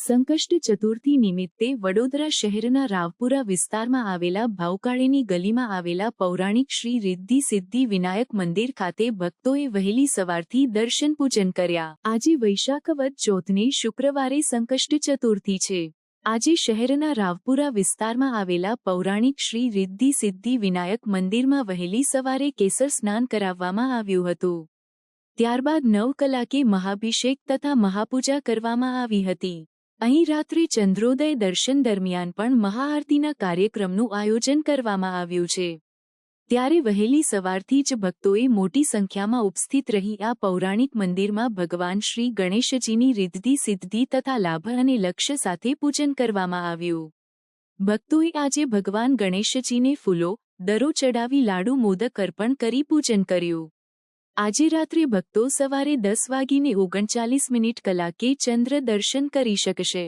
સંકષ્ટ ચતુર્થી નિમિત્તે વડોદરા શહેરના રાવપુરા વિસ્તારમાં આવેલા ભાવકાળીની ગલીમાં આવેલા પૌરાણિક શ્રી રિદ્ધિ સિદ્ધિ વિનાયક મંદિર ખાતે ભક્તોએ વહેલી સવારથી દર્શન પૂજન કર્યા. આજે વૈશાખવત ચોથને શુક્રવારે સંકષ્ટ ચતુર્થી છે. આજે શહેરના રાવપુરા વિસ્તારમાં આવેલા પૌરાણિક શ્રી રિદ્ધિ સિદ્ધિ વિનાયક મંદિરમાં વહેલી સવારે કેસર સ્નાન કરાવવામાં આવ્યું હતું. ત્યારબાદ નવ કલાકે મહાભિષેક તથા મહાપૂજા કરવામાં આવી હતી. અહીં રાત્રે ચંદ્રોદય દર્શન દરમિયાન પણ મહાઆરતીના કાર્યક્રમનું આયોજન કરવામાં આવ્યું છે. ત્યારે વહેલી સવારથી જ ભક્તોએ મોટી સંખ્યામાં ઉપસ્થિત રહી આ પૌરાણિક મંદિરમાં ભગવાન શ્રી ગણેશજીની રિદ્ધિ સિદ્ધિ તથા લાભ અને લક્ષ્ય સાથે પૂજન કરવામાં આવ્યું. ભક્તોએ આજે ભગવાન ગણેશજીને ફૂલો, દરો ચડાવી લાડુ મોદક અર્પણ કરી પૂજન કર્યું. આજે રાત્રે ભક્તો સવારે દસ વાગીને ઓગણચાલીસ મિનિટ કલાકે ચંદ્ર દર્શન કરી શકશે.